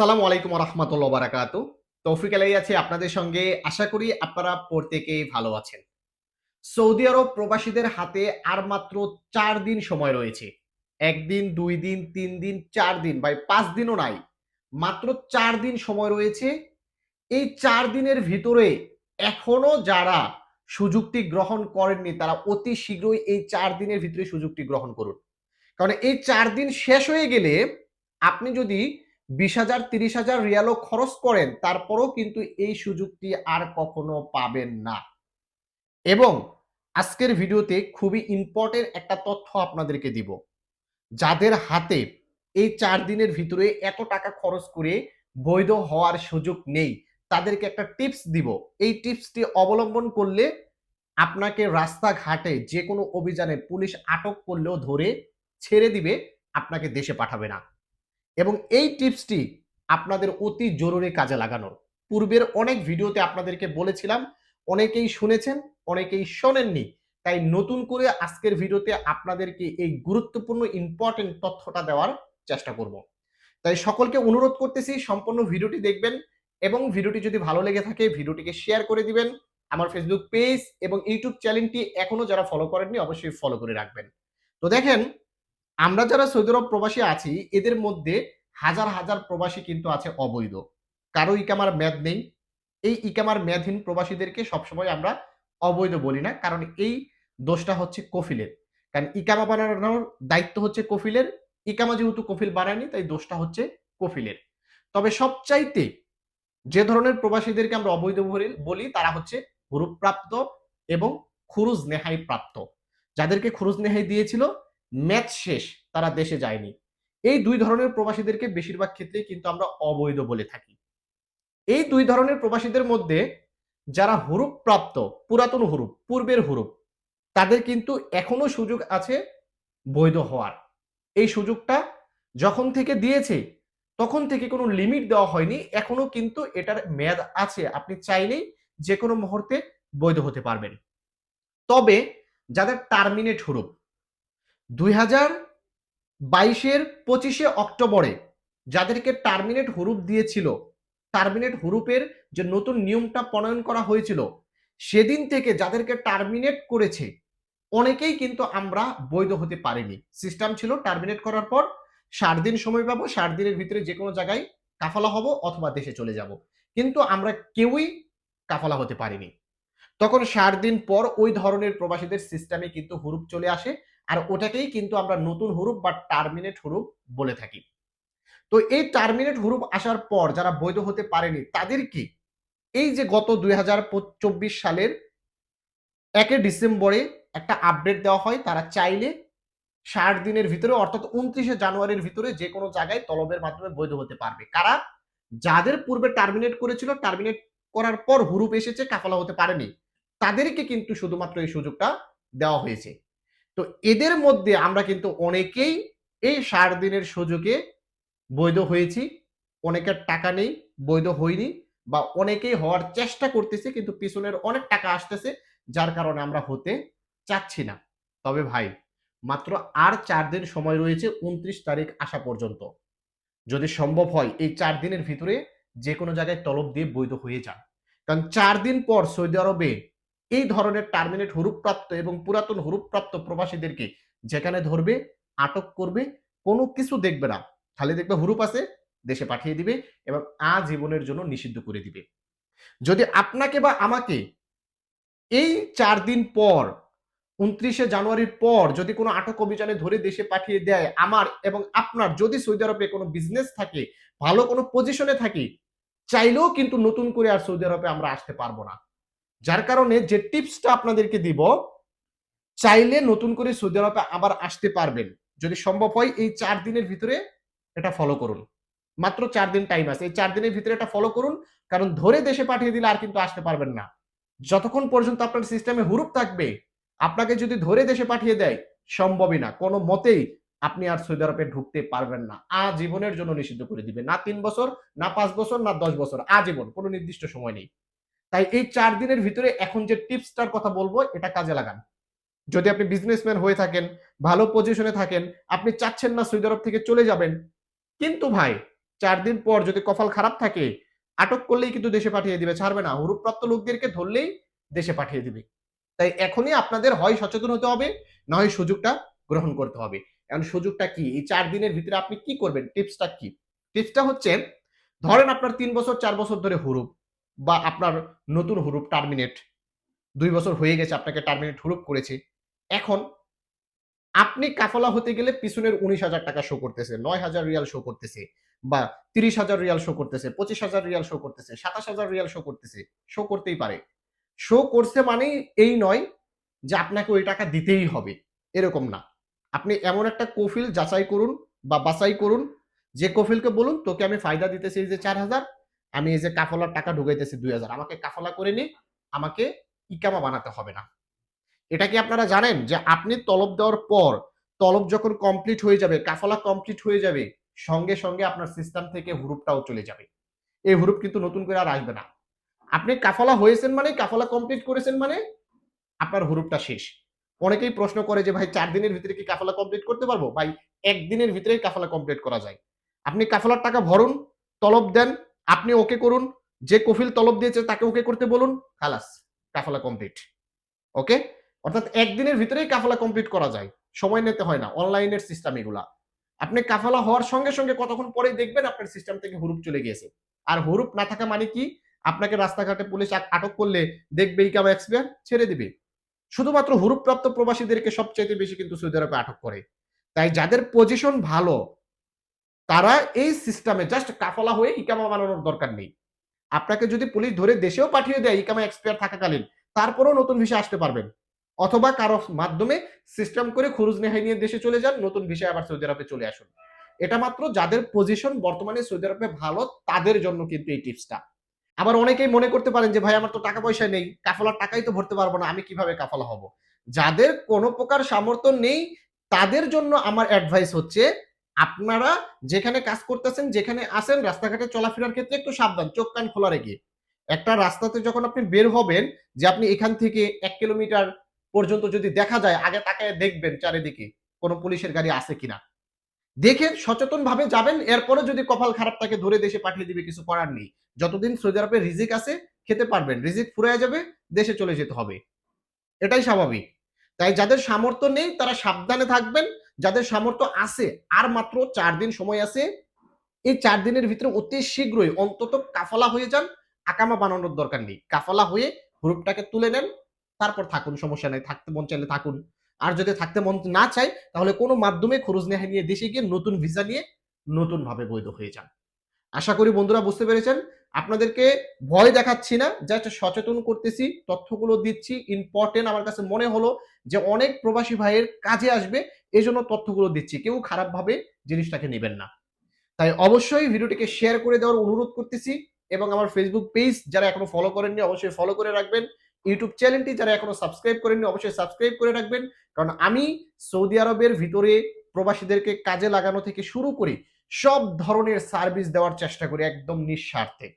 আসসালামু আলাইকুম রহমতুল্লাহ বারাকাতু তৌফিক আলাই আছে আপনাদের সঙ্গে। আশা করি আপনারা প্রত্যেকেই ভালো আছেন। সৌদি আরব প্রবাসীদের হাতে আর মাত্র চার দিন সময় রয়েছে। একদিন, দুই দিন, তিন দিন, চার দিন, ভাই পাঁচ দিনও নাই। মাত্র চার দিন সময় রয়েছে। এই চার দিনের ভিতরে এখনও যারা সুযোগটি গ্রহণ করেননি, তারা অতি শীঘ্রই এই চার দিনের ভিতরে সুযোগটি গ্রহণ করুন। কারণ এই চার দিন শেষ হয়ে গেলে আপনি যদি বিশ হাজার, তিরিশ হাজার রিয়ালও খরচ করেন, তারপরও কিন্তু এই সুযোগটি আর কখনো পাবেন না। এবং আজকের ভিডিওতে খুবই ইম্পর্টেন্ট একটা তথ্য আপনাদেরকে দিব। যাদের হাতে এই চার দিনের ভিতরে এত টাকা খরচ করে বৈধ হওয়ার সুযোগ নেই, তাদেরকে একটা টিপস দিব। এই টিপসটি অবলম্বন করলে আপনাকে রাস্তাঘাটে যে কোনো অভিযানে পুলিশ আটক করলেও ধরে ছেড়ে দিবে, আপনাকে দেশে পাঠাবে না। এবং এই টিপসটি আপনাদের অতি জরুরি কাজে লাগানোর। পূর্বের অনেক ভিডিওতে আপনাদেরকে বলেছিলাম, অনেকেই শুনেছেন, অনেকেই শোনেননি। তাই নতুন করে আজকের ভিডিওতে আপনাদেরকে এই গুরুত্বপূর্ণ ইম্পর্টেন্ট তথ্যটা দেওয়ার চেষ্টা করব। তাই সকলকে অনুরোধ করতেছি, সম্পূর্ণ ভিডিওটি দেখবেন এবং ভিডিওটি যদি ভালো লেগে থাকে, ভিডিওটিকে শেয়ার করে দিবেন। আমার ফেসবুক পেজ এবং ইউটিউব চ্যানেলটি এখনও যারা ফলো করেননি, অবশ্যই ফলো করে রাখবেন। তো দেখেন আমরা যারা সৌদি আরব প্রবাসী আছি, এদের মধ্যে হাজার হাজার প্রবাসী কিন্তু আছে অবৈধ। কারও ইকামার মেয়াদ নেই। এই ইকামার মেয়াদহীন প্রবাসীদেরকে সবসময় আমরা অবৈধ বলি না, কারণ এই দোষটা হচ্ছে কফিলের। কারণ ইকামা বানানোর দায়িত্ব হচ্ছে কফিলের, ইকামা যেহেতু কফিল বানায়নি, তাই দোষটা হচ্ছে কফিলের। তবে সবচাইতে যে ধরনের প্রবাসীদেরকে আমরা অবৈধ বলি- তারা হচ্ছে হুরুপ্রাপ্ত এবং খুরুজ নেহাই প্রাপ্ত যাদেরকে খুরুজ নেহাই দিয়েছিল ম্যাচ শেষ, তারা দেশে যায়নি। এই দুই ধরনের প্রবাসীদেরকে বেশিরভাগ ক্ষেত্রেই কিন্তু আমরা অবৈধ বলে থাকি। এই দুই ধরনের প্রবাসীদের মধ্যে যারা হুরুপ প্রাপ্ত পুরাতন হুরুপ, পূর্বের হুরুপ, তাদের কিন্তু এখনও সুযোগ আছে বৈধ হওয়ার। এই সুযোগটা যখন থেকে দিয়েছে, তখন থেকে কোনো লিমিট দেওয়া হয়নি। এখনও কিন্তু এটার মেয়াদ আছে। আপনি চাইলেই যে কোনো মুহূর্তে বৈধ হতে পারবেন। তবে যাদের টার্মিনেট হুরুপ দুই হাজার বাইশের পঁচিশে অক্টোবরে যাদেরকে টার্মিনেট হুরুপ দিয়েছিল, টার্মিনেট হুরুপের যে নতুন নিয়মটা প্রণয়ন করা হয়েছিল, সেদিন থেকে যাদেরকে টার্মিনেট করেছে, অনেকেই কিন্তু আমরা বৈধ হতে পারিনি। সিস্টেম ছিল টার্মিনেট করার পর ষাট দিন সময় পাবো, ষাট দিনের ভিতরে যে কোনো জায়গায় কাফালা হব অথবা দেশে চলে যাব। কিন্তু আমরা কেউই কাফালা হতে পারিনি। তখন ষাট দিন পর ওই ধরনের প্রবাসীদের সিস্টেমে কিন্তু হুরুপ চলে আসে আর ওটাকেই কিন্তু আমরা নতুন হুরুপ বা টার্মিনেট হুরুপ বলে থাকি। তো এই টার্মিনেট হুরুপ আসার পর যারা বৈধ হতে পারেনি, তাদের কি? এই যে গত দুই হাজার চব্বিশ সালের একে ডিসেম্বরে একটা আপডেট দেওয়া হয়, তারা চাইলে ষাট দিনের ভিতরে অর্থাৎ উনত্রিশে জানুয়ারির ভিতরে যে কোনো জায়গায় তলবের মাধ্যমে বৈধ হতে পারবে। কারা? যাদের পূর্বে টার্মিনেট করেছিল, টার্মিনেট করার পর হুরুপ এসেছে, কাফালা হতে পারেনি, তাদেরকে কিন্তু শুধুমাত্র এই সুযোগটা দেওয়া হয়েছে। তো এদের মধ্যে আমরা কিন্তু অনেকেই এই ষাট দিনের সুযোগে বৈধ হয়েছি, অনেকের টাকা নেই, বৈধ হয়নি বা অনেকেই হওয়ার চেষ্টা করতেছে কিন্তু পিছনের অনেক টাকা আসতেছে যার কারণে আমরা হতে চাচ্ছি না। তবে ভাই, মাত্র আর চার দিন সময় রয়েছে উনত্রিশ তারিখ আসা পর্যন্ত। যদি সম্ভব হয় এই চার দিনের ভিতরে যে কোনো জায়গায় তলব দিয়ে বৈধ হয়ে যান। কারণ চার দিন পর সৌদি আরবে এই ধরনের টার্মিনেট হুরুপ্রাপ্ত এবং পুরাতন হুরুপ্রাপ্ত প্রবাসীদেরকে যেখানে ধরবে, আটক করবে, কোনো কিছু দেখবে না। খালি দেখবে হুরুপ আছে, দেশে পাঠিয়ে দিবে এবং আজীবনের জন্য নিষিদ্ধ করে দিবে। যদি আপনাকে বা আমাকে এই চার দিন পর, উনত্রিশে জানুয়ারির পর যদি কোনো আটক অভিযানে ধরে দেশে পাঠিয়ে দেয় আমার এবং আপনার, যদি সৌদি আরবে কোনো বিজনেস থাকে, ভালো কোনো পজিশনে থাকি, চাইলেও কিন্তু নতুন করে আর সৌদি আরবে আমরা আসতে পারব না। যার কারণে যে টিপসটা আপনাদেরকে দিব, চাইলে নতুন করে সৌদি আরবে আবার আসতে পারবেন। যদি সম্ভব হয়, এই চার দিনের ভিতরে এটা ফলো করুন। মাত্র চার দিন টাইম আছে। এই চার দিনের ভিতরে এটা ফলো করুন, কারণ ধরে দেশে পাঠিয়ে দিলে আর কিন্তু আসতে পারবেন না। যতক্ষণ পর্যন্ত আপনার সিস্টেমে হুরুপ থাকবে, আপনাকে যদি ধরে দেশে পাঠিয়ে দেয়, সম্ভবই না। কোনো মতেই আপনি আর সৌদি আরবে ঢুকতে পারবেন না। আজীবনের জন্য নিষিদ্ধ করে দিবে। না তিন বছর, না পাঁচ বছর, না দশ বছর। আজীবন, কোনো নির্দিষ্ট সময় নেই। তাই এই চার দিনের ভিতরে এখন যে টিপসটার কথা বলব, এটা কাজে লাগান। যদি আপনি বিজনেসম্যান হয়ে থাকেন, ভালো পজিশনে থাকেন, আপনি চাচ্ছেন না সৌদি আরব থেকে চলে যাবেন, কিন্তু ভাই, চার দিন পর যদি কপাল খারাপ থাকে, আটক করলেই কিন্তু দেশে পাঠিয়ে দিবে, ছাড়বে না। হুরুপ্রাপ্ত লোকদেরকে ধরলেই দেশে পাঠিয়ে দিবে। তাই এখনই আপনাদের হয় সচেতন হতে হবে, না হয় সুযোগটা গ্রহণ করতে হবে। এখন সুযোগটা কি? এই চার দিনের ভিতরে আপনি কি করবেন? টিপসটা কি? টিপসটা হচ্ছে, ধরেন আপনার তিন বছর, চার বছর ধরে হুরুপ। বা আপনার নতুন হুরুপ টার্মিনেট দুই বছর হয়ে গেছে আপনাকে টার্মিনেট হুরুপ করেছে, এখন আপনি কাফলা হতে গেলে পিছনের উনিশ হাজার টাকা শো করতেছে, নয় হাজার রিয়াল শো করতেছে বা তিরিশ হাজার রিয়াল শো করতেছে, পঁচিশ হাজার রিয়াল শো করতেছে, সাতাশ হাজার রিয়াল শো করতেছে শো করতেই পারে। শো করছে মানেই এই নয় যে আপনাকে ওই টাকা দিতেই হবে, এরকম না। আপনি এমন একটা কফিল যাচাই করুন বা বাছাই করুন, যে কফিলকে বলুন, তোকে আমি ফায়দা দিতেছি যে চার হাজার আমি এই যে কাফলার টাকা ঢুকাইতেছি দুই হাজার, আমাকে কাফলা করে নি আমাকে ইকামা বানাতে হবে না। এটা কি আপনারা জানেন যে আপনি তলব দেওয়ার পর, তলব যখন কমপ্লিট হয়ে যাবে, কাফলা কমপ্লিট হয়ে যাবে, সঙ্গে সঙ্গে আপনার সিস্টেম থেকে হুরুপটাও চলে যাবে। এই হুরুপ কিন্তু নতুন করে আর আসবে না। আপনি কাফলা হয়েছেন মানে কাফলা কমপ্লিট করেছেন মানে আপনার হুরুপটা শেষ। অনেকেই প্রশ্ন করে যে, ভাই, চার দিনের ভিতরে কি কাফলা কমপ্লিট করতে পারব? ভাই, একদিনের ভিতরেই কাফলা কমপ্লিট করা যায়। আপনি কাফলার টাকা ভরুন, তলব দেন আপনি ওকে করুন, যে কফিল তলব দিয়েছে তাকে ওকে করতে বলুন, খালাস, কাফলা কমপ্লিট ওকে অর্থাৎ একদিনের ভিতরেই কাফলা কমপ্লিট করা যায়, সময় নিতে হয় না, অনলাইনের সিস্টেম এগুলা। আপনি কাফালা হওয়ার সঙ্গে সঙ্গে কতক্ষণ পরেই দেখবেন আপনার সিস্টেম থেকে হুরুপ চলে গিয়েছে। আর হুরুপ না থাকা মানে কি? আপনাকে রাস্তাঘাটে পুলিশ আট- আটক করলে দেখবে ইকাম এক্সপায়ার ছেড়ে দিবে। শুধুমাত্র হুরুপপ্রাপ্ত প্রবাসীদেরকে সবচাইতে বেশি কিন্তু সৌদি আরবে আটক করে। তাই যাদের পজিশন ভালো তারা এই সিস্টেমে জাস্ট কাফলা হয়ে ইকামা বানানোর দরকার নেই। আপনাকে যদি পুলিশ ধরে দেশেও পাঠিয়ে দেয়, ইকামা এক্সপায়ার থাকাকালীন, তারপরেও নতুন ভিসা আসতে পারবেন। অথবা কারও মাধ্যমে সিস্টেম করে খুরুজ নেহাই নিয়ে দেশে চলে যান, নতুন ভিসায় আবার সৌদি আরবে চলে আসুন। এটা মাত্র যাদের পজিশন বর্তমানে সৌদি আরবে ভালো, তাদের জন্য কিন্তু এই টিপসটা আবার অনেকেই মনে করতে পারেন যে, ভাই, আমার তো টাকা পয়সা নেই, কাফলার টাকাই তো ভরতে পারব না, আমি কীভাবে কাফলা হব? যাদের কোনো প্রকার সামর্থ্য নেই, তাদের জন্য আমার অ্যাডভাইস হচ্ছে আপনারা যেখানে কাজ করতেছেন, যেখানে আসেন রাস্তাঘাটে চলাফেরার ক্ষেত্রে একটু সাবধান, চোখ কান খোলা রেখে। একটা রাস্তাতে যখন আপনি বের হবেন, যে আপনি এখান থেকে এক কিলোমিটার পর্যন্ত যদি দেখা যায়, আগে তাকে দেখবেন চারিদিকে, কোনো পুলিশের গাড়ি আছে কিনা। দেখে সচেতন ভাবে যাবেন, এরপরে যদি কপাল খারাপ থাকে, ধরে দেশে পাঠিয়ে দিবে, কিছু করার নেই। যতদিন সৌদি আরবে রিজিক আছে, খেতে পারবেন, রিজিক ফুরায় যাবে, দেশে চলে যেতে হবে। এটাই স্বাভাবিক। তাই যাদের সামর্থ্য নেই, তারা সাবধানে থাকবেন যাদের সামর্থ্য আছে, আর মাত্র চার দিন সময় আছে, এই চার দিনের ভিতরে অতি শীঘ্রই অন্তত কাফলা হয়ে যান, আকামা বানানোর দরকার নেই। কাফলা হয়ে গ্রুপটাকে তুলে নেন, তারপর থাকুন, সমস্যা নেই, থাকতে মন চাইলে থাকুন। আর যদি থাকতে মন না চায়, তাহলে কোনো মাধ্যমে খরচ নেহা নিয়ে দেশে গিয়ে নতুন ভিসা নিয়ে নতুন ভাবে বৈধ হয়ে যান। আশা করি বন্ধুরা বুঝতে পেরেছেন আপনাদেরকে ভয় দেখাচ্ছি না জাস্ট সচেতন করতেছি, তথ্যগুলো দিচ্ছি। ইম্পর্টেন্ট আমার কাছে মনে হলো যে অনেক প্রবাসী ভাইয়ের কাজে আসবে এই জন্য তথ্যগুলো দিচ্ছি। কেউ খারাপভাবে জিনিসটাকে নেবেন না। তাই অবশ্যই ভিডিওটিকে শেয়ার করে দেওয়ার অনুরোধ করতেছি এবং আমার ফেসবুক পেজ যারা এখনও ফলো করেননি, অবশ্যই ফলো করে রাখবেন। ইউটিউব চ্যানেলটি যারা এখনও সাবস্ক্রাইব করেননি, অবশ্যই সাবস্ক্রাইব করে রাখবেন। কারণ আমি সৌদি আরবের ভিতরে প্রবাসীদেরকে কাজে লাগানো থেকে শুরু করি সব ধরনের সার্ভিস দেওয়ার চেষ্টা করি, একদম নিঃস্বার্থে।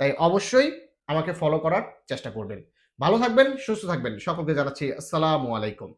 তাই অবশ্যই আমাকে ফলো করার চেষ্টা করবেন। ভালো থাকবেন, সুস্থ থাকবেন। সকলকে জানাচ্ছি আসসালামু আলাইকুম।